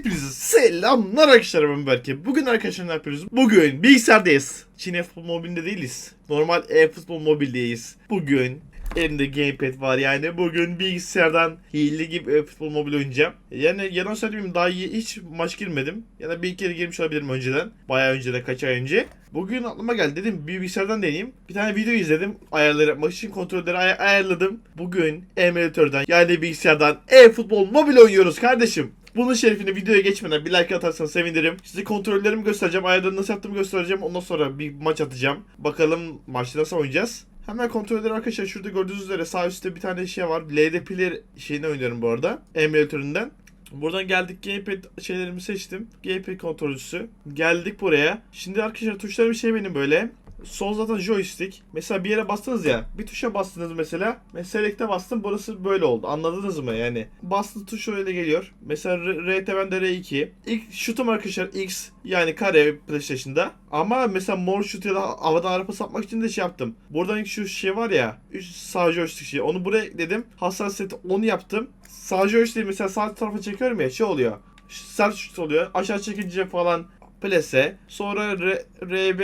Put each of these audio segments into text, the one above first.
Hepinize selamlar arkadaşlar ben Berke. Bugün arkadaşlar ne yapıyoruz? Bugün bilgisayardayız. Çin e-futbol mobilinde değiliz. Normal e-futbol mobildeyiz. Bugün elimde gamepad var yani bugün bilgisayardan hile gibi e-futbol mobil oynayacağım. Yani yalan söylemeyeyim daha iyi hiç maç girmedim. Ya da bir kere girmiş olabilirim önceden. Bayağı önceden kaç ay önce. Bugün aklıma geldi dedim bilgisayardan deneyeyim. Bir tane video izledim. Ayarları yapmak için kontrolleri ay- ayarladım. Bugün emülatörden yani bilgisayardan e-futbol mobil oynuyoruz kardeşim. Bunun şerefine videoya geçmeden bir like atarsanız sevinirim. Size kontrollerimi göstereceğim. Ayarları nasıl yaptığımı göstereceğim. Ondan sonra bir maç atacağım. Bakalım maçta nasıl oynayacağız. Hemen kontrolleri arkadaşlar şurada gördüğünüz üzere sağ üstte bir tane şey var. LD Player şeyini oynuyorum bu arada. Emülatöründen. Buradan geldik gamepad şeylerimi seçtim. Gamepad kontrolcüsü. Geldik buraya. Şimdi arkadaşlar tuşlarım şey benim böyle. Sol zaten joystick. Mesela bir yere bastınız ya. Bir tuşa bastınız mesela. Mesela select'e bastım. Burası böyle oldu. Anladınız mı yani? Bastı tuş öyle geliyor. Mesela R- RT bende R2. İlk şutum arkadaşlar X. Yani kare PlayStation'da. Ama mesela mor şut ya da havadan araba satmak için de şey yaptım. Buradan ilk şu şey var ya. Üst sağ joystick şey. Onu buraya ekledim. Hassasiyeti onu yaptım. Sağ joystick'i mesela sağ tarafa çekiyorum ya şey oluyor. Sert şut oluyor. Aşağı çekince falan plase. Sonra RB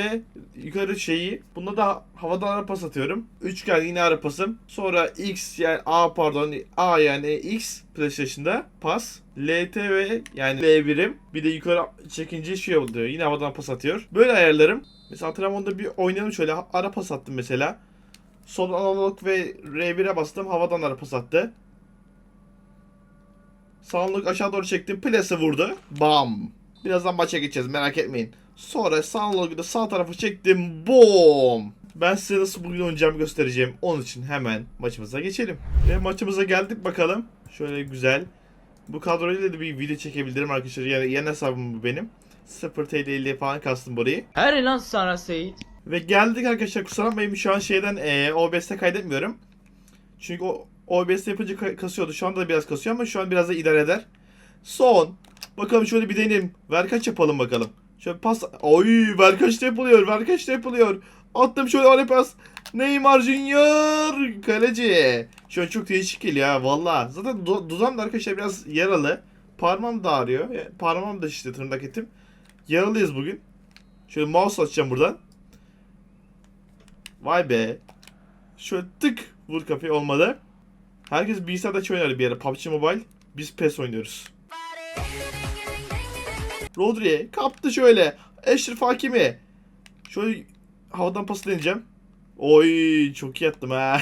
yukarı şeyi. Bunda da havadan ara pas atıyorum. Üçgen yine ara pasım. Sonra X yani A pardon A yani X PlayStation'da pas. LT ve yani L birim. Bir de yukarı çekince şey oluyor. Yine havadan pas atıyor. Böyle ayarlarım. Mesela antrenmanda bir oynayalım şöyle. Ara pas attım mesela. Sol analog ve R1'e bastım. Havadan ara pas attı. Sağ analog aşağı doğru çektim. Plase vurdu. Bam. Birazdan maça geçeceğiz merak etmeyin. Sonra sağ analog'u da sağ tarafa çektim. Boom. Ben size nasıl bugün oynayacağımı göstereceğim. Onun için hemen maçımıza geçelim. Ve maçımıza geldik bakalım. Şöyle güzel. Bu kadroyla da bir video çekebilirim arkadaşlar. Yani yan hesabım bu benim. 0 TL ile falan kastım burayı. Her lan sana Seyit. Ve geldik arkadaşlar kusura bakmayın şu an şeyden e, OBS'te kaydetmiyorum. Çünkü o OBS'te yapınca ka- kasıyordu. Şu anda da biraz kasıyor ama şu an biraz da idare eder. Son. Bakalım şöyle bir deneyelim. Ver kaç yapalım bakalım. Şöyle pas. Oy ver kaç yapılıyor. Ver kaç yapılıyor. Attım şöyle ara pas. Neymar Junior. Kaleci. Şu an çok değişik geliyor ha valla. Zaten du- dudağım da arkadaşlar biraz yaralı. Parmağım da ağrıyor. Yani parmağım da işte tırnak etim. Yaralıyız bugün. Şöyle mouse açacağım buradan. Vay be. Şöyle tık vur kafayı olmadı. Herkes bilgisayarda oynar bir ara. PUBG Mobile. Biz PES oynuyoruz. Rodri kaptı şöyle. Eşref Hakimi. Şöyle havadan pas deneyeceğim. Oy çok iyi attım ha.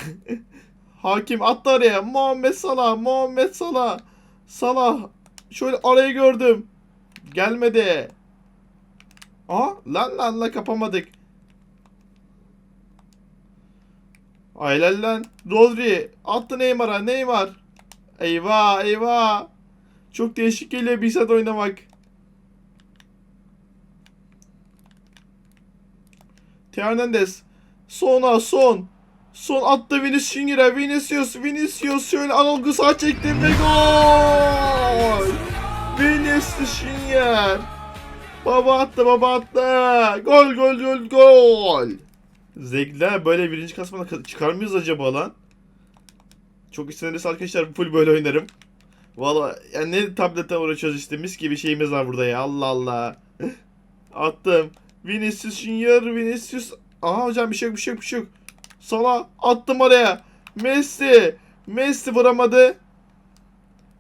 Hakim attı araya. Muhammed Salah. Muhammed Salah. Salah. Şöyle arayı gördüm. Gelmedi. Aha lan lan lan kapamadık. Aynen lan. Rodri attı Neymar'a. Neymar. Eyvah eyvah. Çok değişik geliyor bir saat oynamak. Teo Hernandez. Sona son. Son attı Vinicius Junior'a. Vinicius, Vinicius şöyle Anadolu sağ çektim ve gol. Vinicius Junior. Baba attı, baba attı. Gol, gol, gol, gol. Zevkler böyle birinci kasmada ka- çıkar mıyız acaba lan? Çok istenirse arkadaşlar full böyle oynarım. Valla yani ne tabletten uğraşıyoruz işte mis gibi şeyimiz var burada ya Allah Allah. Attım. Vinicius Junior, Vinicius. Aha hocam bir şey yok bir şey yok bir şey yok. Salah attım oraya. Messi. Messi vuramadı.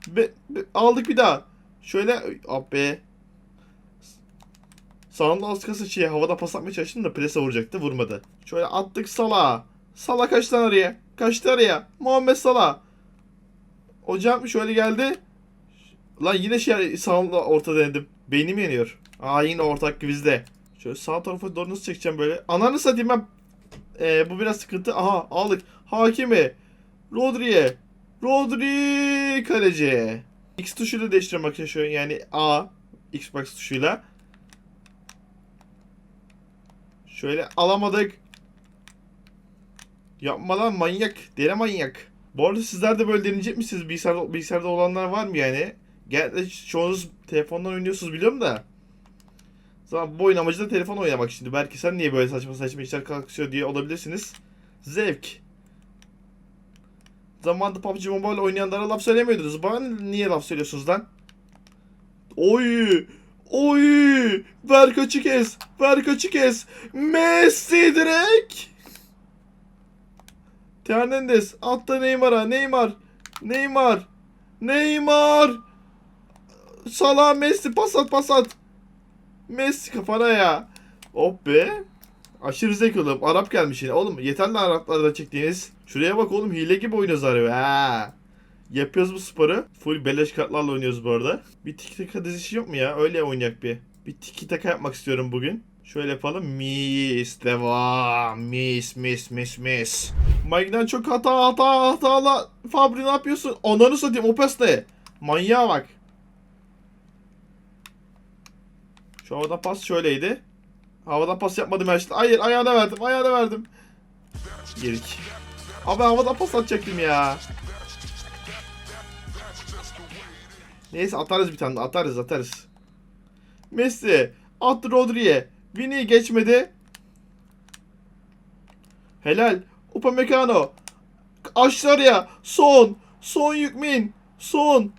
Be, be- aldık bir daha. Şöyle ah be. Sağımda az kasa şey havada pas atmaya çalıştım da prese vuracaktı vurmadı. Şöyle attık Salah. Salah kaçtı lan oraya? Kaçtı oraya. Muhammed Salah. Hocam şöyle geldi. Lan yine şey sağımda orta denedim. Beynim yanıyor. Aa yine ortak bizde. Şöyle sağ tarafa doğru nasıl çekeceğim böyle. Ananı satayım ben. Ee, bu biraz sıkıntı. Aha aldık. Hakimi. Rodri'ye. Rodri kaleci. X tuşuyla değiştiriyorum arkadaşlar. Yani A. Xbox tuşuyla. Şöyle alamadık. Yapma lan manyak. Dene manyak. Bu arada sizler de böyle deneyecek misiniz? Bilgisayarda, bilgisayarda olanlar var mı yani? Genelde çoğunuz telefondan oynuyorsunuz biliyorum da. Zaman bu oyun amacı da telefon oynamak şimdi. Belki sen niye böyle saçma saçma işler kalkışıyor diye olabilirsiniz. Zevk. Zamanında PUBG Mobile oynayanlara laf söylemiyordunuz. Bana niye laf söylüyorsunuz lan? Oy. Oy. Ver kaçı kez. Ver kaçı kez. Messi direkt. Hernandez. Altta Neymar'a. Neymar. Neymar. Neymar. Salah Messi. Pas at pas at. Messi kafana ya. Hop be. Aşırı zevk alıyorum. Arap gelmiş yine. Oğlum yeter lan Araplardan çektiğiniz. Şuraya bak oğlum hile gibi oynuyoruz harbi. Ha. Yapıyoruz bu sporu. Full beleş kartlarla oynuyoruz bu arada. Bir tiki taka dizisi yok mu ya? Öyle oynayak bir. Bir tiki taka yapmak istiyorum bugün. Şöyle yapalım. Mis. Devam. Mis mis mis mis. Mike'den çok hata hata hatalı. Fabri ne yapıyorsun? Onları satayım. Opes ne? Manyağa bak. Şu pas şöyleydi. Havada pas yapmadım ben işte. Hayır ayağına verdim. Ayağına verdim. Gerik. Abi havada pas atacaktım ya. Neyse atarız bir tane atarız atarız. Messi attı Rodri'ye. Vini geçmedi. Helal. Upamecano. Aşağıya. Son. Son Yükmin. Son.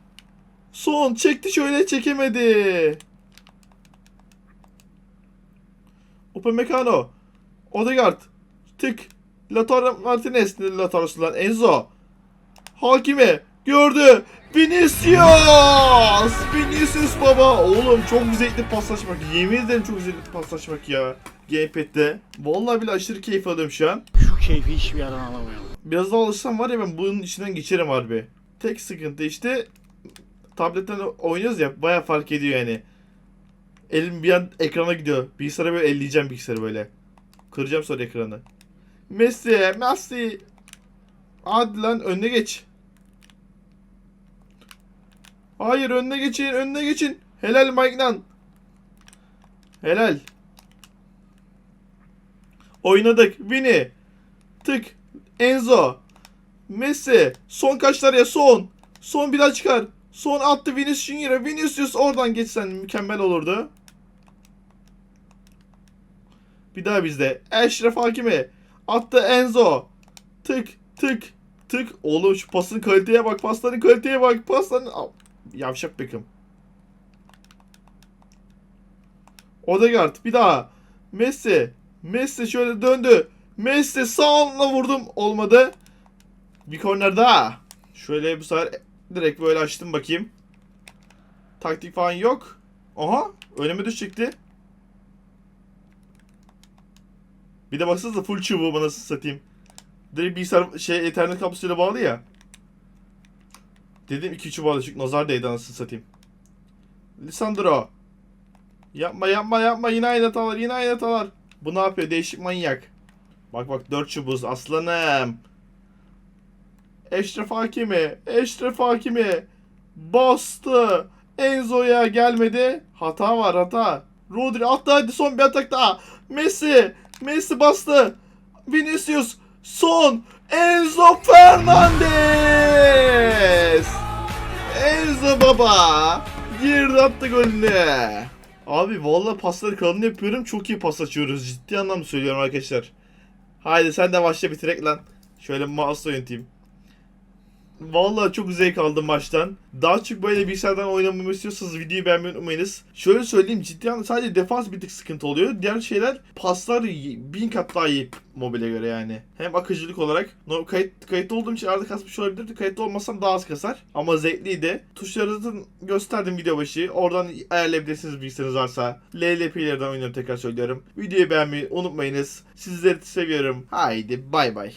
Son. Çekti şöyle çekemedi. Upamecano. Odegaard. Tık. Lautaro Martinez. Lautaro'su lan. Enzo. Hakimi. Gördü. Vinicius. Vinicius baba. Oğlum çok zevkli paslaşmak. Yemin ederim çok zevkli paslaşmak ya. Gamepad'de. Vallahi bile aşırı keyif alıyorum şu an. Şu keyfi hiçbir yerden alamıyorum. Biraz daha alışsam var ya ben bunun içinden geçerim harbi. Tek sıkıntı işte tabletten oynuyoruz ya baya fark ediyor yani. Elim bir an ekrana gidiyor. Bilgisayara böyle elleyeceğim bilgisayarı böyle. Kıracağım sonra ekranı. Messi, Messi. Hadi lan önüne geç. Hayır önüne geçin, önüne geçin. Helal Mike Nan. Helal. Oynadık. Vini. Tık. Enzo. Messi. Son kaçlar ya son. Son bir daha çıkar. Son attı Vinicius Junior'a. Vinicius oradan geçsen mükemmel olurdu. Bir daha bizde. Eşref Hakimi. Attı Enzo. Tık tık tık. Oğlum şu pasın kaliteye bak. Pasların kaliteye bak. Pasların... Yavşak Beckham. Odegaard bir daha. Messi. Messi şöyle döndü. Messi sağına vurdum. Olmadı. Bir korner daha. Şöyle bu sefer direkt böyle açtım bakayım. Taktik falan yok. Aha önüme düşecekti. Bir de baksanıza full çubuğu nasıl satayım. Direkt bilgisayar şey ethernet kablosuyla bağlı ya. Dedim iki çubuğa düşük nazar değdi anasını satayım. Lisandro. Yapma yapma yapma yine aynı hatalar yine aynı hatalar. Bu ne yapıyor değişik manyak. Bak bak dört çubuğuz aslanım. Eşref Hakimi. Eşref Hakimi. Bastı. Enzo'ya gelmedi. Hata var hata. Rodri attı hadi son bir atak daha. Messi. Messi bastı. Vinicius. Son. Enzo Fernandez. Enzo baba. Girdi attı golünü. Abi vallahi pasları kalın yapıyorum. Çok iyi pas açıyoruz. Ciddi anlamda söylüyorum arkadaşlar. Haydi sen de başla bitirek lan. Şöyle mouse yöneteyim. Vallahi çok zevk aldım maçtan. Daha çok böyle bilgisayardan oynamamı istiyorsanız videoyu beğenmeyi unutmayınız. Şöyle söyleyeyim ciddi anlamda sadece defans bir tık sıkıntı oluyor. Diğer şeyler paslar bin kat daha iyi mobile göre yani. Hem akıcılık olarak. No, kayıt, kayıtlı olduğum için arada kasmış olabilirdi. Kayıtlı olmasam daha az kasar. Ama zevkliydi. Tuşları zaten gösterdim video başı. Oradan ayarlayabilirsiniz bilgisayarınız varsa. LLP'lerden oynuyorum tekrar söylüyorum. Videoyu beğenmeyi unutmayınız. Sizleri seviyorum. Haydi bay bay.